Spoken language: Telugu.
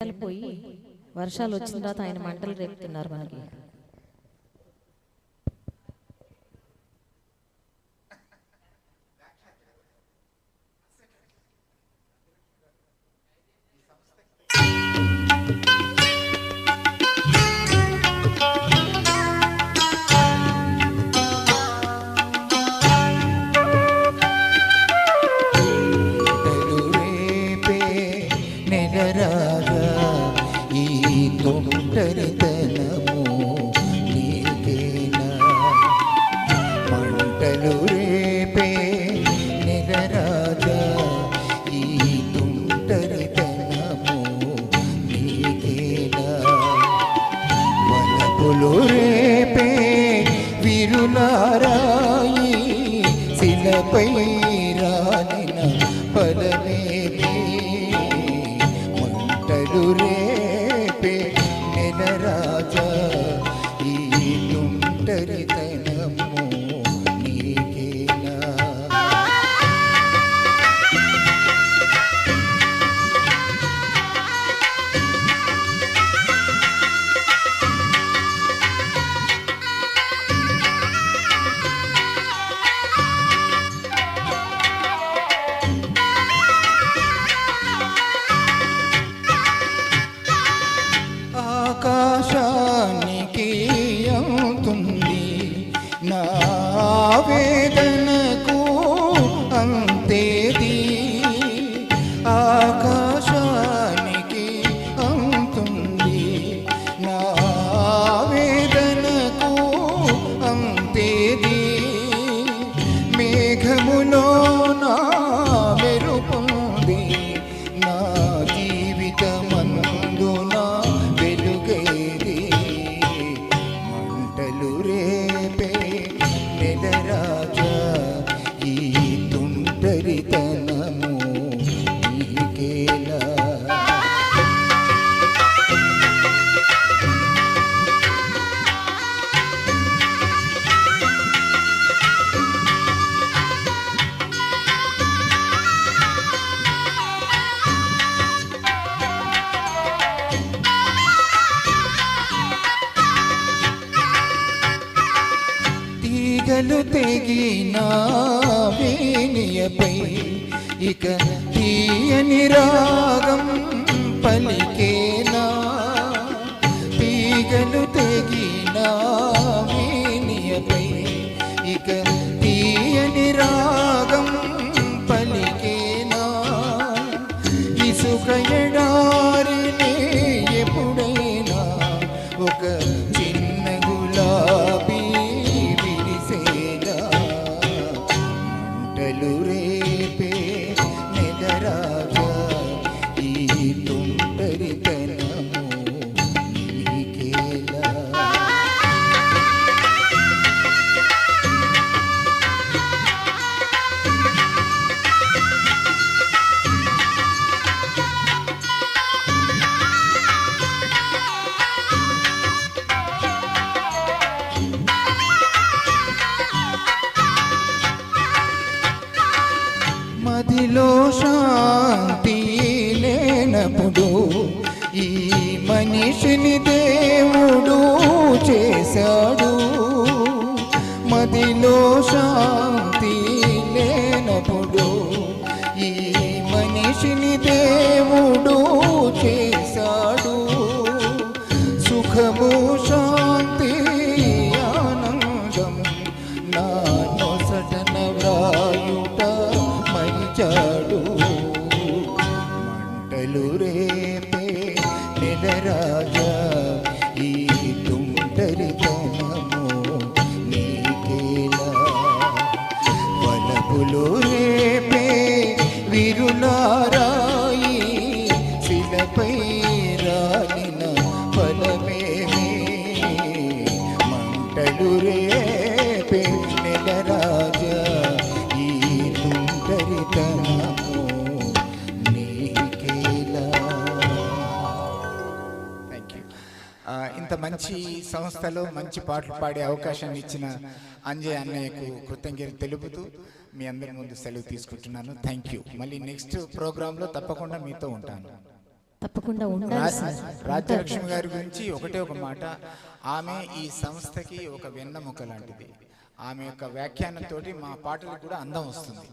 ఎండలు పోయి వర్షాలు వచ్చిన తర్వాత ఆయన మంటలు రేపుతున్నారు మనకి. తలు తొంటరితనము నీకేనా మంటలు రేపే నిగరాజా ఈ తుంటరితనము నీకేనా? వలపులు రేపే విరులారాయి శిలపై రాలిన పదమేమి మంటలు రే ஆவேதன் తీగలు తెగిన వేణియపై ఇక తీయని రాగం పలికేనా? తీగలు తెగిన వేణియపై ఇక తీయని రాగం పలికేనా? ఇసుక తుంటరితనము నీకేలా మదిలో శాంతి లేనప్పుడు మనిషిని దేవుడు చేశాడు. మదిలో శాంతి లేనప్పుడు ఈ మనిషిని దేవుడు చేశాడు. సుఖము శాంతి ఆనందం నా నొసటన వ్రాయుట మంచాడు మంటలు రేపే వలపులు రేపే విరులారాయి శిలపై రాలిన ఫలమేమి. మంటలు రే మంచి సంస్థలో మంచి పాటలు పాడే అవకాశం ఇచ్చిన అంజయ్ అన్నయ్యకు కృతజ్ఞతలు తెలుపుతూ మీ అందరి ముందు సెలవు తీసుకుంటున్నాను. థ్యాంక్ యూ మళ్ళీ నెక్స్ట్ ప్రోగ్రాంలో తప్పకుండా మీతో ఉంటాను. తప్పకుండా ఉండాలి రాజ్యలక్ష్మి గారి గురించి ఒకటే ఒక మాట. ఆమె ఈ సంస్థకి ఒక వెన్నెముక లాంటిది. ఆమె యొక్క వ్యాఖ్యానంతో మా పాటలకు కూడా అందం వస్తుంది.